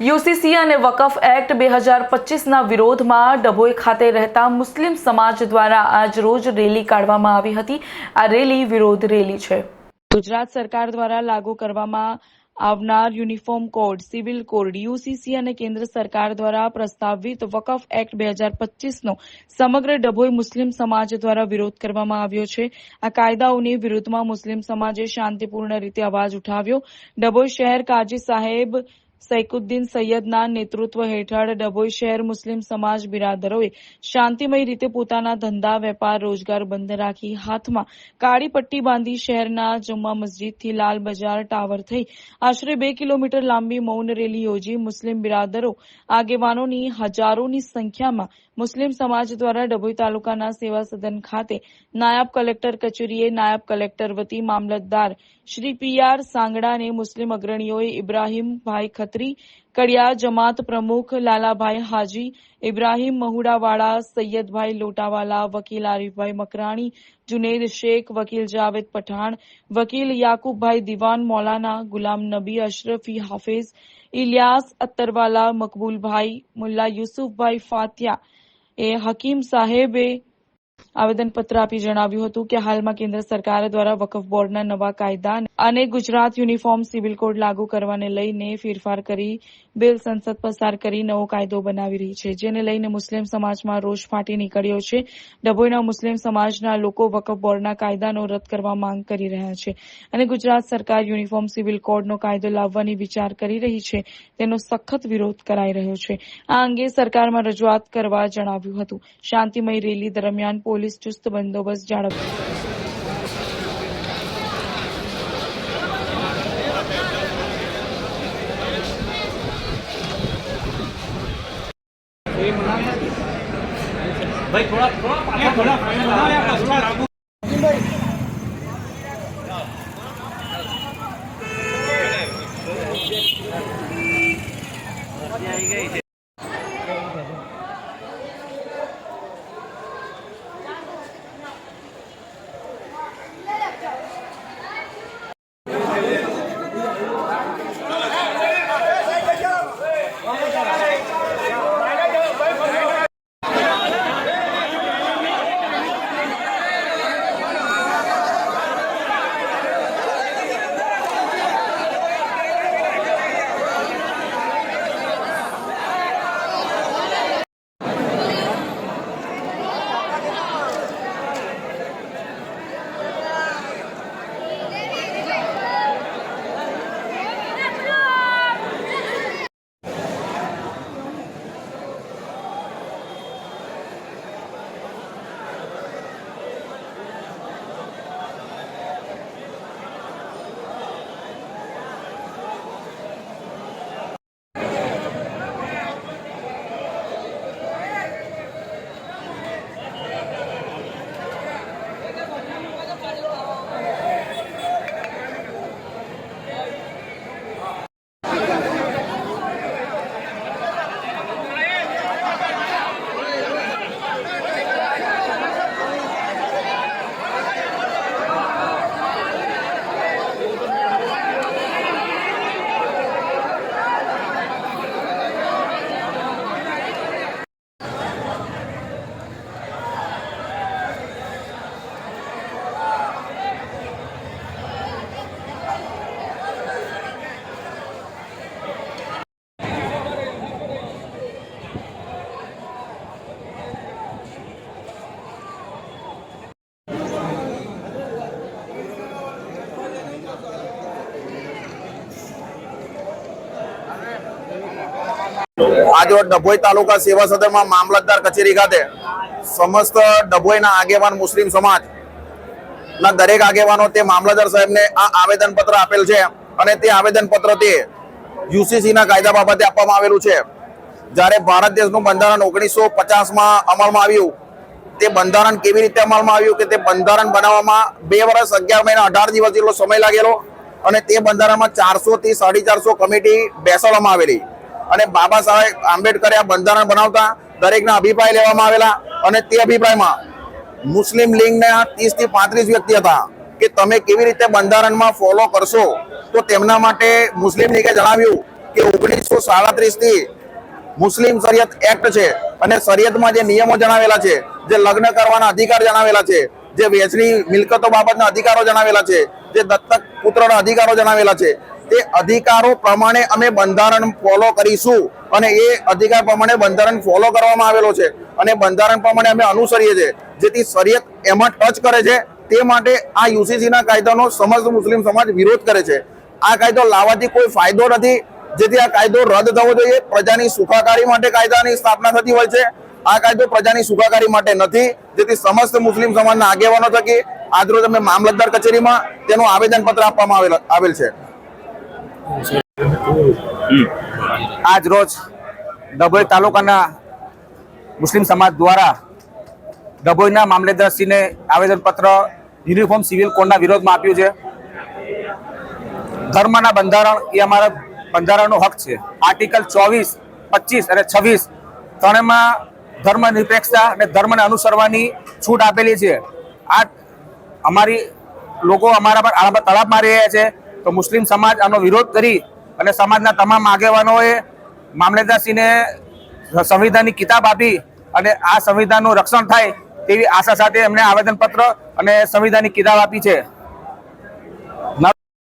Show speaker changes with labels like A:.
A: UCC અને વકફ act બે હજાર પચીસના વિરોધમાં ડભોઈ ખાતે રહેતા મુસ્લિમ સમાજ દ્વારા આજ રેલી કાઢવામાં આવી હતી. આ રેલી વિરોધ રેલી છે. ગુજરાત સરકાર દ્વારા લાગુ કરવામાં આવનાર uniform code, civil code, UCC અને કેન્દ્ર સરકાર દ્વારા પ્રસ્તાવિત વકફ એક્ટ બે હજાર પચીસનો સમગ્ર ડભોઈ મુસ્લિમ સમાજ દ્વારા વિરોધ કરવામાં આવ્યો છે. આ કાયદાઓની વિરુદ્ધમાં મુસ્લિમ સમાજે શાંતિપૂર્ણ રીતે અવાજ ઉઠાવ્યો. ડભોઈ શહેર કાજી સાહેબ સૈકુદ્દીન સૈયદના નેતૃત્વ હેઠળ ડભોઈ શહેર મુસ્લિમ સમાજ બિરાદરોએ શાંતિમય રીતે પોતાના ધંધા, વેપાર, રોજગાર બંધ રાખી હાથમાં કાળી પટ્ટી બાંધી શહેરના જુમ્મા મસ્જિદથી લાલ બજાર ટાવર થઈ આશરે બે કિલોમીટર લાંબી મૌન રેલી યોજી મુસ્લિમ બિરાદરો આગેવાનોની હજારોની સંખ્યામાં મુસ્લિમ સમાજ દ્વારા ડભોઈ તાલુકાના સેવા સદન ખાતે નાયબ કલેક્ટર કચેરીએ નાયબ કલેક્ટર વતી મામલતદાર શ્રી પી આર સાંગડાને મુસ્લિમ અગ્રણીઓએ ઇબ્રાહીમભાઈ ખત્રી કડિયા જમાત પ્રમુખ લાલાભાઈ હાજી, ઇબ્રાહીમ મહુડાવાળા સૈયદભાઈ લોટાવાલા, વકીલ આરીફભાઈ મકરાણી, જુનેદ શેખ, વકીલ જાવેદ પઠાણ, વકીલ યાકુબભાઈ દિવાન, મૌલાના ગુલામ નબી અશરફી હાફિઝ, ઇલિયાસ અત્તરવાલા મકબૂલભાઈ, મુલ્લા યુસુફભાઈ ફાતિયા, એ હકીમ સાહેબે આવેદનપત્ર આપી જણાવ્યું હતું કે હાલમાં કેન્દ્ર સરકાર દ્વારા વકફ બોર્ડના નવા કાયદા અને ગુજરાત યુનિફોર્મ સિવિલ કોડ લાગુ કરવાને લઈને ફેરફાર કરી બિલ સંસદ પસાર કરી નવો કાયદો બનાવી રહી છે, જેને લઈને મુસ્લિમ સમાજમાં રોષ ફાટી નીકળ્યો છે. ડભોઈના મુસ્લિમ સમાજના લોકો વકફ બોર્ડના કાયદાનો રદ કરવા માંગ કરી રહ્યા છે અને ગુજરાત સરકાર યુનિફોર્મ સિવિલ કોડનો કાયદો લાવવાની વિચાર કરી રહી છે, તેનો સખત વિરોધ કરાઈ રહ્યો છે. આ અંગે સરકારમાં રજૂઆત કરવા જણાવ્યું હતું. શાંતિમય રેલી દરમિયાન પોલીસ ચુસ્ત બંદોબસ્ત જાળવ્યો
B: આજરોજ ડભોઈ તાલુકા સેવા સદનમાં મામલતદાર કચેરી ખાતે સમસ્ત ડભોઈના આગેવાન મુસ્લિમ સમાજ ના દરેક આગેવાનો તે મામલતદાર સાહેબને આ આવેદનપત્ર આપેલ છે અને તે આવેદન પત્ર તે યુસીસીના કાયદા બાબતે આપવામાં આવેલું છે. જ્યારે ભારત દેશનું બંધારણ ઓગણીસો પચાસમાં અમલમાં આવ્યું, તે બંધારણ કેવી રીતે અમલમાં આવ્યું કે તે બંધારણ બનાવવામાં બે વર્ષ, અગિયાર મહિના, અઢાર દિવસ જેટલો સમય લાગેલો અને તે બંધારણમાં ચારસો થી સાડી ચારસો કમિટી બેસાડવામાં આવેલી. અને બાબા સાહેબ આંબેડકરે આ બંધારણ બનાવતા દરેકના અભિપ્રાય લેવામાં આવેલા અને તે અભિપ્રાયમાં મુસ્લિમ લીગના ત્રીસથી પાંત્રીસ વ્યક્તિ હતા કે તમે કેવી રીતે બંધારણમાં ફોલો કરશો? તો તેમના માટે મુસ્લિમ લીગે જણાવ્યું કે ઓગણીસો સાડત્રીસથી મુસ્લિમ શરિયત એક્ટ છે અને શરિયતમાં જે નિયમો જણાવેલા છે, જે લગ્ન કરવાના અધિકાર જણાવેલા છે, જે વેચની મિલકતો બાબતના અધિકારો જણાવેલા છે, જે દત્તક પુત્રના અધિકારો જણાવેલા છે તે અધિકારો પ્રમાણે અમે બંધારણ ફોલો કરીશું. અને એ અધિકાર પ્રમાણે બંધારણ ફોલો કરવામાં આવેલો છે. અને બંધારણ પ્રમાણે અમે અનુસરીએ છીએ. જેથી શરિયત એમાં ટચ કરે છે. તે માટે આ યુસીસીના કાયદાનો સમસ્ત મુસ્લિમ સમાજ વિરોધ કરે છે. આ કાયદો લાવવાથી કોઈ ફાયદો નથી. જેથી આ કાયદો રદ થવો જોઈએ. પ્રજાની સુખાકારી માટે કાયદાની સ્થાપના થતી હોય છે. આ કાયદો પ્રજાની સુખાકારી માટે નથી. જેથી સમસ્ત મુસ્લિમ સમાજના આગેવાનો થકી આજરોજ અમે મામલતદાર કચેરીમાં તેનું આવેદનપત્ર આપવામાં આવેલ આવેલ છે.
C: આજ રોજ ડભોઈ તાલુકાના મુસ્લિમ સમાજ દ્વારા ડભોઈના મામલેદારશ્રીને આવેદનપત્ર યુનિફોર્મ સિવિલ કોડના વિરોધમાં આપ્યું છે. ધર્મના બંધારણ એ અમારા બંધારણનો હક છે. આર્ટિકલ ચોવીસ, પચીસ અને છવ્વીસ ત્રણેયમાં ધર્મ નિરપેક્ષતા અને ધર્મને અનુસરવાની છૂટ આપેલી છે. આ અમારી લોકો અમારા પર આના પર તળાપ મારી રહ્યા છે. તો મુસ્લિમ સમાજ આનો વિરોધ કરી અને સમાજના તમામ આગેવાનોએ મામલેદારસિંહને સંવિધાનની કિતાબ આપી અને આ સંવિધાનનું રક્ષણ થાય તેવી આશા સાથે એમને આવેદનપત્ર અને સંવિધાનની કિતાબ આપી છે.